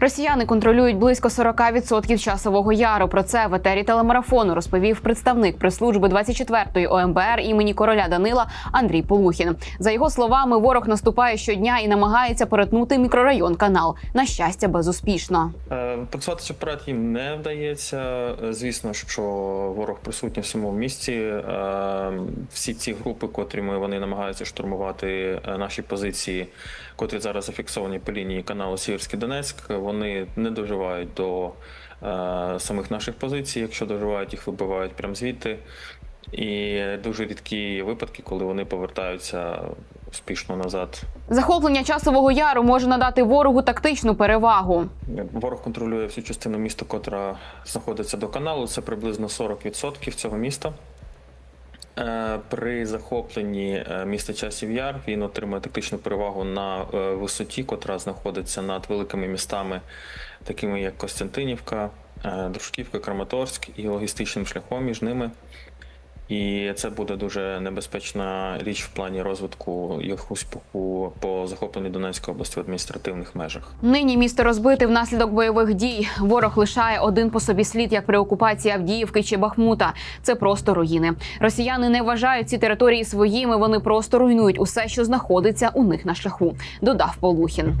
Росіяни контролюють близько 40% часового яру. Про це в етері телемарафону розповів представник прес-служби 24-ї ОМБР імені короля Данила Андрій Полухін. За його словами, ворог наступає щодня і намагається перетнути мікрорайон канал. На щастя, безуспішно. Е, Працювати вперед їм не вдається. Е, Звісно, що ворог присутній в самому місті. Е, Всі ці групи, котрі ми вони намагаються штурмувати наші позиції, котрі зараз зафіксовані по лінії каналу Сіверський Донецьк, вони не доживають до е, самих наших позицій. Якщо доживають, їх вибивають прямо звідти. І дуже рідкі випадки, коли вони повертаються успішно назад Захоплення часового яру може надати ворогу тактичну перевагу. Ворог контролює всю частину міста, котра знаходиться до каналу. Це приблизно 40% цього міста. Е, При захопленні е, міста Часів Яр він отримує тактичну перевагу на е, висоті, котра знаходиться над великими містами, такими як Костянтинівка, Дружківка, Краматорськ і логістичним шляхом між ними. І це буде дуже небезпечна річ в плані розвитку їх успіху по захопленню Донецької області в адміністративних межах. Нині місто розбите внаслідок бойових дій. Ворог лишає один по собі слід, як при окупації Авдіївки чи Бахмута. Це просто руїни. Росіяни не вважають ці території своїми. Вони просто руйнують усе, що знаходиться у них на шляху. Додав Полухін.